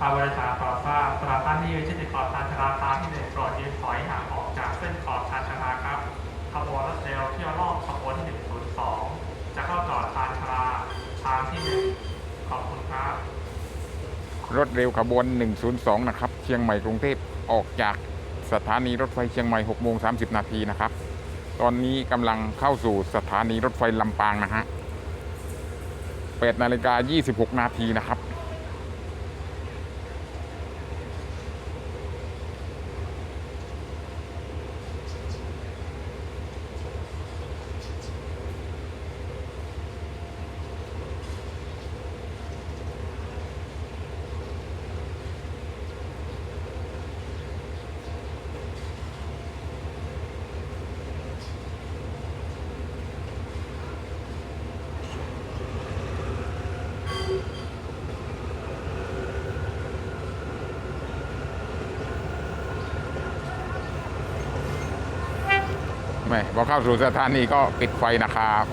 ทางบริษัทก่อสร้างสถานท่านที่ยืนชิดติดขอบชานชาลาทางที่หนึ่งโปรดยืนถอยห่างออกจากเส้นขอบชานชาลาครับขบวนรถเร็วเที่ยวรอบขบวนที่102จะเข้าจอดชานชาลาทางที่หนึ่งขอบคุณครับ รถเร็วขบวน 102 นะครับ เชียงใหม่กรุงเทพออกจากสถานีรถไฟเชียงใหม่6โมง30 นาทีนะครับ ตอนนี้กำลังเข้าสู่สถานีรถไฟลำปางนะฮะ8นาฬิกา26 นาทีนะครับ ไม่พอเข้าสู่สถานีก็ปิดไฟนะครับ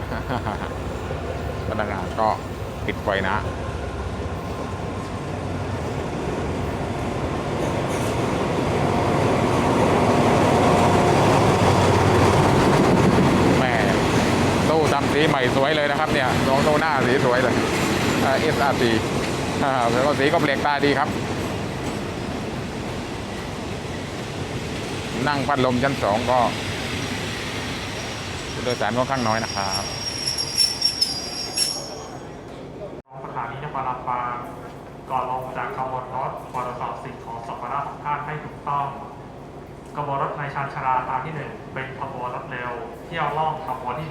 พนักงานก็ปิดไฟนะแม่ตู้ทำสีใหม่สวยเลยนะครับเนี่ยลองตู้หน้าสีสวยเลยเอสอาร์สีแล้วก็สีก็เปลกตาดีครับ นั่งพัดลมชั้นสองก็ โดยสารค่อนข้างน้อยนะครับสถานีนครลำปางก่อนลงจากขบวนรถตรวจสอบสิ่งของสัมภาระของท่านให้ถูกต้องขบวนรถในชานชาลาทางที่ 1 เป็นขบวนรถเร็ว เที่ยวล่องขบวนที่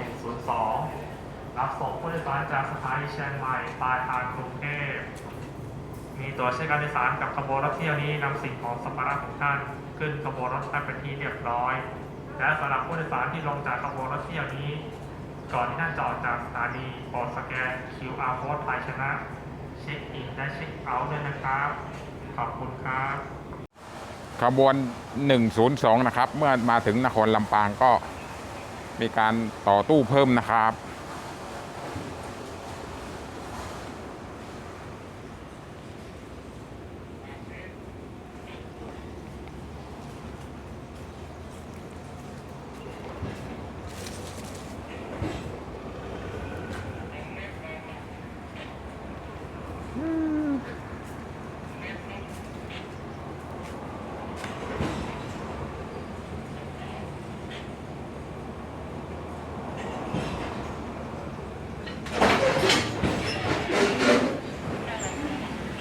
102 รับส่งผู้โดยสารจากสถานีเชียงใหม่ปลายทางกรุงเทพมีตัวใช้การโดยสารกับขบวนรถเที่ยวนี้นำสิ่งของสัมภาระของท่าน ขึ้นขบวนรถให้เป็นที่เรียบร้อย และสำหรับผู้โดยสารที่ลงจากขบวนรถเที่ยวนี้ ก่อนที่ท่านจะออกจากสถานีโปรดสแกน QR code ภายชนะ เช็คอินและเช็คเอาท์ด้วยนะครับ ขอบคุณครับขบวน 102 นะครับ เมื่อมาถึงนครลำปางก็มีการต่อตู้เพิ่มนะครับ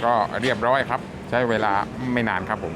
ก็เรียบร้อยครับ ใช้เวลาไม่นานครับผม